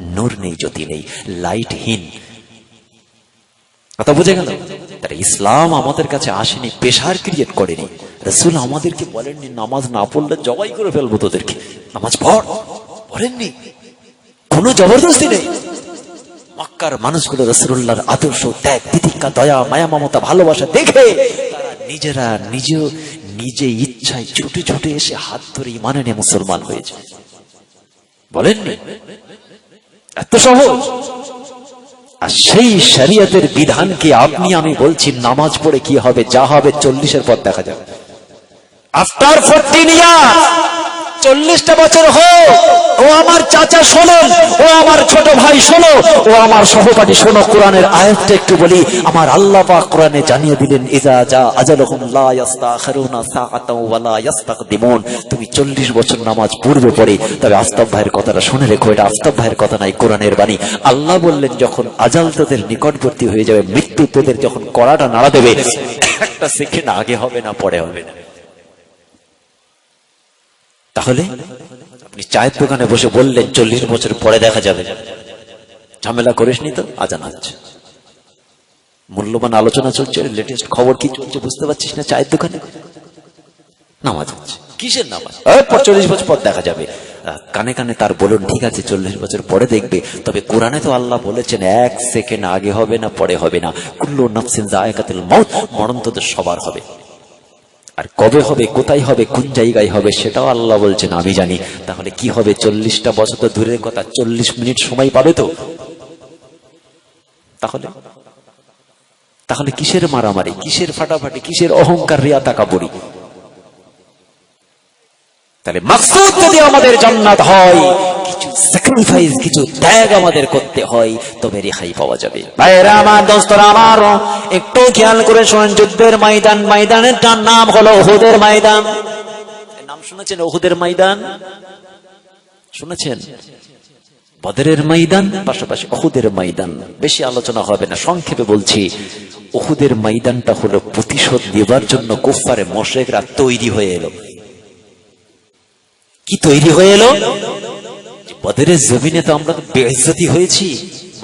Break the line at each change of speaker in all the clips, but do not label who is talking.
নূর নেই জ্যোতি নেই, লাইটহীন। কথা বুঝে গেল? তারা ইসলাম আমাদের কাছে আসেনি, পেশার ক্রিয়েট করেনি। রসুল আমাদেরকে বলেননি, নামাজ না পড়লে জবাই করে ফেলব তোদেরকে। নামাজ পড়। বলেননি কোনো জবরদস্তি নেই। মক্কার মানুষগুলো রসুল্লাহর আদর্শ ত্যাগ, তিতিক্ষা, দয়া, মায়া, মমতা, ভালোবাসা দেখে তারা নিজেরা নিজ নিজে ইচ্ছায় ছুটে ছুটে এসে হাত ধরে ইমানে নিয়ে মুসলমান হয়েছে। বলেননি? এত সহজ। আর সেই শরিয়তের বিধানকে আপনি, আমি বলছি, নামাজ পড়ে কি হবে, যা হবে চল্লিশের পর দেখা যাবে। আফটার ফোরটিন ইয়ার চল্লিশটা বছর হোক ও আমার চাচা শোনো, ও আমার ছোট ভাই শোনো, ও আমার সহপাঠী শোনো, কোরআনের আয়াতটা একটু বলি। আমার আল্লাহ পাক কোরআনে জানিয়ে দিলেন ইজা যা আজালহুম লা ইস্তাখিরুনা সাআতাও ওয়া লা ইস্তাকদিমুন তুমি 40 বছর নামাজ পড়বে পড়ে তবে আফতাব ভাইয়ের কথাটা শুনে রেখো, এটা আফতাব ভাইয়ের কথা নাই, কোরআনের বাণী। আল্লাহ বললেন, যখন আজাল তোদের নিকটবর্তী হয়ে যাবে মৃত্যু তোদের যখন কড়াটা নাড়া দেবে, একটা সেকেন্ড আগে হবে না, পরে হবে না। তাহলে আপনি চায়ের দোকানে বসে বললেন, চল্লিশ বছর পরে দেখা যাবে। ঝামেলা করিসনি তো, আজান মূল্যবান আলোচনা চলছে লেটেস্ট খবর কি চলছে বুঝতে পারছিস না চায়ের দোকানে? নামাজ হচ্ছে। কিসের নামাজ? চল্লিশ বছর পর দেখা যাবে। কানে কানে তার বলুন, ঠিক আছে, চল্লিশ বছর পরে দেখবে। তবে কোরআনে তো আল্লাহ বলেছেন, এক সেকেন্ড আগে হবে না, পরে হবে না। কুল্লু নফসিন জায়গাতুল মউত, মরণ তোদের সবার হবে। আর কবে হবে, কোথায় হবে, কোন জায়গায় হবে, সেটাও আল্লাহ বলছেন, আমি জানি। তাহলে কি হবে, চল্লিশটা বছর তো দূরের কথা, চল্লিশ মিনিট সময় পাবে তো? তাহলে? তাহলে কিসের মারামারি, কিসের ফাটাফাটি, কিসের অহংকার রিয়া তাকাবরি তাহলে মাকসুদ যদি আমাদের জান্নাত হয় কিছু স্যাক্রিফাইস কিছু ত্যাগ আমাদের করতে হয় তবে রেহাই পাওয়া যাবে।
আমার দোস্তরা আমার একটু খেয়াল করে শোনেন যুদ্ধের ময়দান ময়দানের তার নাম হলো ওহুদের ময়দান।
নাম শুনেছেন ওহুদের ময়দান? শুনেছেন? বদরের ময়দান? পাশাপাশি ময়দান। বেশি আলোচনা হবে না সংক্ষেপে বলছি ওহুদের ময়দানটা হলো প্রতিশোধ দেবার জন্য কুফারে মোশেকরা তৈরি হয়ে এলো। কি তৈরি হয়ে এলো? বদরের জমিনে তো আমরা বেইজ্জতি হয়েছি।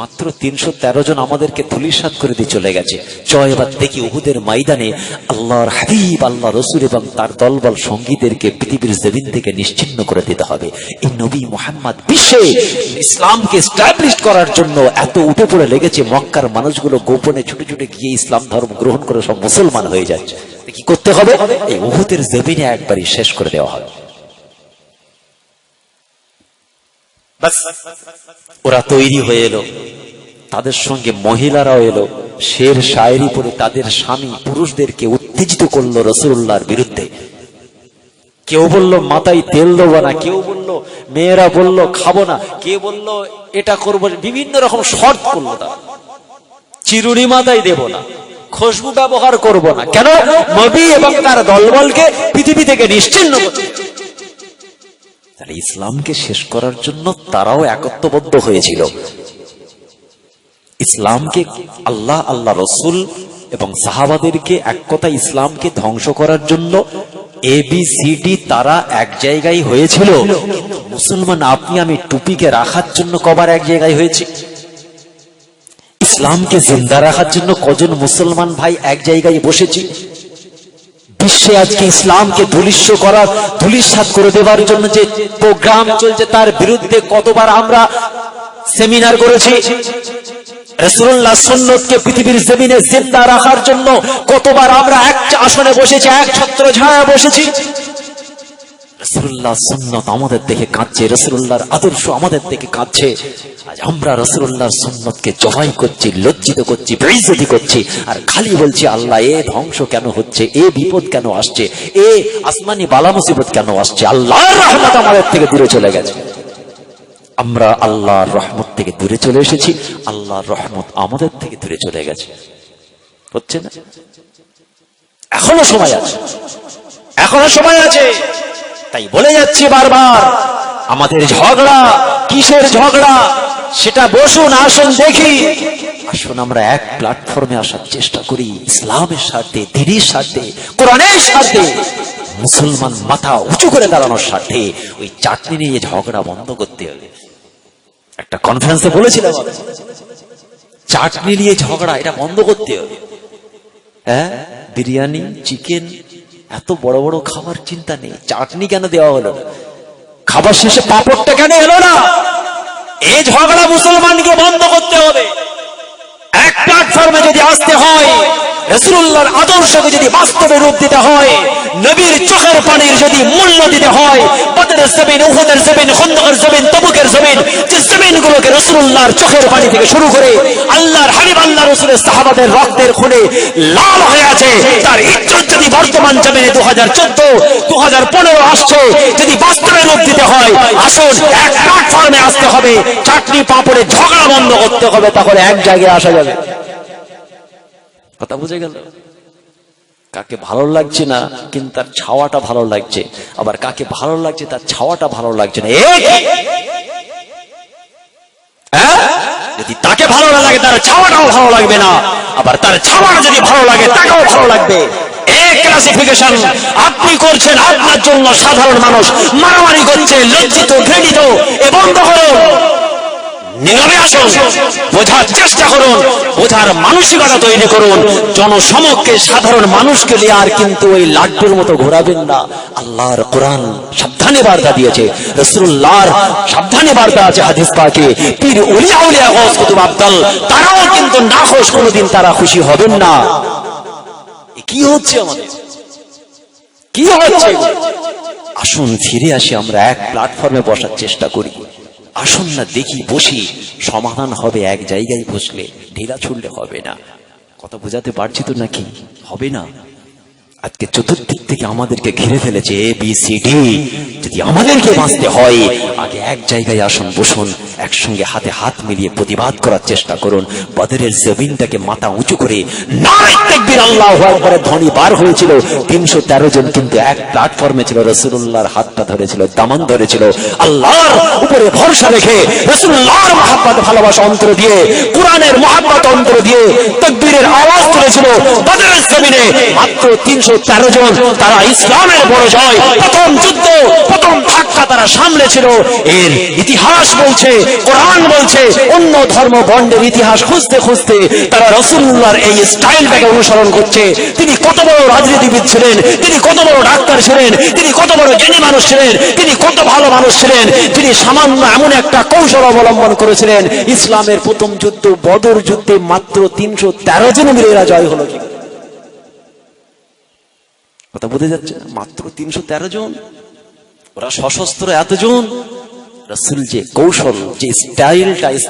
মাত্র তিনশো তেরো জন আমাদেরকে ধুলিসাত করে দিয়ে চলে গেছে। চয় এবার দেখি উহুদের ময়দানে আল্লাহর হাবিব আল্লাহ রসুল এবং তার দলবল সঙ্গীদেরকে পৃথিবীর জমিন থেকে নিশ্চিন্ন করে দিতে হবে। এই নবী মোহাম্মদ বিশ্বে ইসলামকে স্ট্যাবলিশ করার জন্য এত উঠে পড়ে লেগেছে। মক্কার মানুষগুলো গোপনে ছুটে ছুটে গিয়ে ইসলাম ধর্ম গ্রহণ করে সব মুসলমান হয়ে যাচ্ছে। কি করতে হবে? এই উহুদের জমিনে একবারই শেষ করে দেওয়া হবে। ওরা তৈরি হয়ে এলো। তাদের সঙ্গে মহিলারাও এলো। শের শায়েরি পরে তাদের স্বামী পুরুষদেরকে উত্তেজিত করল রসুল্লাহর বিরুদ্ধে। কেউ বলল, মাথায় তেল দেবো না। কেউ বলল, মেয়েরা বলল, খাব না। কে বলল, এটা করব বিভিন্ন রকম শর্ত করল তারা। চিরুনি মাথায় দেব না। খুশবু ব্যবহার করব না। কেন? নবী এবং তার দলবলকে পৃথিবী থেকে নিশ্চিন্ন করতে। তাহলে ইসলামকে শেষ করার জন্য তারাও একত্রবদ্ধ হয়েছিল। ইসলামকে আল্লাহ আল্লাহ রসুল এবং সাহাবাদেরকে এক কথা ইসলামকে ধ্বংস করার জন্য এ বি তারা এক জায়গায় হয়েছিল। মুসলমান, আপনি আমি টুপিকে রাখার জন্য কবার এক জায়গায় হয়েছি? ইসলামকে জিন্দা রাখার জন্য কজন মুসলমান ভাই এক জায়গায় বসেছি? বিশ্বে আজকে ইসলামকে ধুলিস্য করার ধুলিস্বাদ করে দেওয়ার জন্য যে প্রোগ্রাম চলছে তার বিরুদ্ধে কতবার আমরা সেমিনার করেছি। সন্ন্যতকে পৃথিবীর জিন্দা রাখার জন্য কতবার আমরা এক আসনে বসেছি, এক ছত্র ছায়া বসেছি। রসুল্লাহ সুন্নত আমাদের দেখে কাঁদছে, রসুল্লাহর আদর্শ আমাদের দেখে কাঁদছে। আজ আমরা রসুল্লাহর জবাই করছি, লজ্জিত করছি করছি আর খালি বলছি, আল্লাহ, এ ধ্বংস কেন হচ্ছে? এ বিপদ কেন আসছে? এ আসমানি কেন আসছে? আল্লাহর রহমত আমাদের থেকে দূরে চলে গেছে। আমরা আল্লাহর রহমত থেকে দূরে চলে এসেছি, আল্লাহর রহমত আমাদের থেকে দূরে চলে গেছে। হচ্ছে না? এখনও সময় আছে।
এখনও সময় আছে।
তাই বলে যাচ্ছি বারবার, আমাদের ঝগড়া, কিসের ঝগড়া? সেটা বসুন, আসুন, দেখি। আসুন, আমরা এক প্ল্যাটফর্মে আসার চেষ্টা করি, ইসলামের স্বার্থে, দিনের স্বার্থে, কোরআনের স্বার্থে, মুসলমান মাথা উঁচু করে দাঁড়ানোর স্বার্থে, ওই চাটনি নিয়ে ঝগড়া বন্ধ করতে হবে। একটা কনফারেন্সে বলেছিলাম চাটনি নিয়ে ঝগড়া, এটা বন্ধ করতে হবে। হ্যাঁ? বিরিয়ানি চিকেন এত বড় বড় খাবার চিন্তা নেই, চাটনি কেন দেওয়া হলো? খাবার শেষে পাপড়টা কেন এলো না? এই ঝগড়া মুসলমানকে বন্ধ করতে হবে। এক প্ল্যাটফর্মে যদি আসতে হয় রসুল্লাহর আদর্শকে যদি বাস্তবে রূপ দিতে হয়, নবীর চোখের পানির যদি মূল্য দিতে হয়, বদরের জমিন, উহুদের জমিন, খন্দকের জমিন, তবুকের জমিন, যে জমিনগুলোকে রসুল্লাহর চোখের পানি থেকে শুরু করে আল্লাহর হাবিব আল্লাহ রসুলের সাহাবাদের রক্তের খুনে লাল হয়ে আছে। তার ইজ্জত যদি বর্তমান জমিনে দু হাজার চোদ্দ দু হাজার পনেরো আসছে, যদি বাস্তবে রূপ দিতে হয়, আসুন এক প্ল্যাটফর্মে আসতে হবে। চাটনি পাঁপড়ে ঝগড়া বন্ধ করতে হবে, তাহলে এক জায়গায় আসা যাবে। কথা বুঝে গেল কাকে ভালো লাগছে না কিন্তু তার ছাওয়াটা ভালো লাগছে আবার কাকে ভালো লাগছে তার ছাওয়াটা ভালো লাগছে না হ্যাঁ? যদি তাকে ভালো না লাগে তার ছাওয়াটাও ভালো লাগবে না আবার তার ছাওয়াটা যদি ভালো লাগে তাকেও ভালো লাগবে আপনি করছেন আপনার জন্য সাধারণ মানুষ মারামারি করছে লজ্জিত ঘৃণিত এ বন্ধ করুন নীরবে আসুন বোঝার চেষ্টা করুন, বোঝার মানসিকতা তৈরি করুন। জনসমক্ষে সাধারণ মানুষকে নিয়ে আর কিন্তু ওই লাড্ডুর মতো ঘোরাবেন না। আল্লাহর কোরআন সাবধানে বার্তা দিয়েছে। রসুল্লাহর সাবধানে বার্তা আছে হাদিস পাকে। পীর উলিয়া উলিয়া গস কুতুব আব্দাল তারাও কিন্তু না খোশ কোনোদিন তারা খুশি হবেন না। কি হচ্ছে আমাদের? কি হচ্ছে? আসুন, ফিরে আসি, আমরা এক প্ল্যাটফর্মে বসার চেষ্টা করি। আসুন না দেখি, বসি। সমাধান হবে, এক জায়গায় বসলে ঢিলা ছুড়লে হবে না। কথা বোঝাতে পারছি তো নাকি? হবে না। আজকে চতুর্দিক থেকে আমাদেরকে ঘিরে ফেলেছে এ বি সি ডি যদি আমাদেরকে বাঁচতে হয়, আগে এক জায়গায় আসুন, বসুন, একসঙ্গে হাতে হাত মিলিয়ে প্রতিবাদ করার চেষ্টা করুন। বদরের জমিনটাকে মাথা উঁচু করে ধ্বনি মাত্র তিনশো তেরো জন তারা ইসলামের বড় জয়। প্রথম যুদ্ধ, প্রথম ধাক্কা তারা সামলেছিল। এর ইতিহাস বলছে, কোরআন বলছে, অন্য ধর্ম বন্ডের ইতিহাস খুঁজতে খুঁজতে তারা রসুল্লাহর এই স্টাইলটাকে অনুসরণ করছে। তিনি কত বড় রাজনীতিবিদ ছিলেন, তিনি কত বড় ডাক্তার ছিলেন, তিনি কত বড় জ্ঞানী মানুষ ছিলেন, তিনি কত ভালো মানুষ ছিলেন, তিনি সামান্য এমন একটা কৌশল অবলম্বন করেছিলেন। ইসলামের প্রথম যুদ্ধ বদর যুদ্ধে মাত্র তিনশো তেরো জন এরা জয় হলো কি কথা বোঝা যাচ্ছে? মাত্র তিনশো তেরো জন। ওরা সশস্ত্র এতজন। রসুল যে কৌশল, যে স্টাইলটা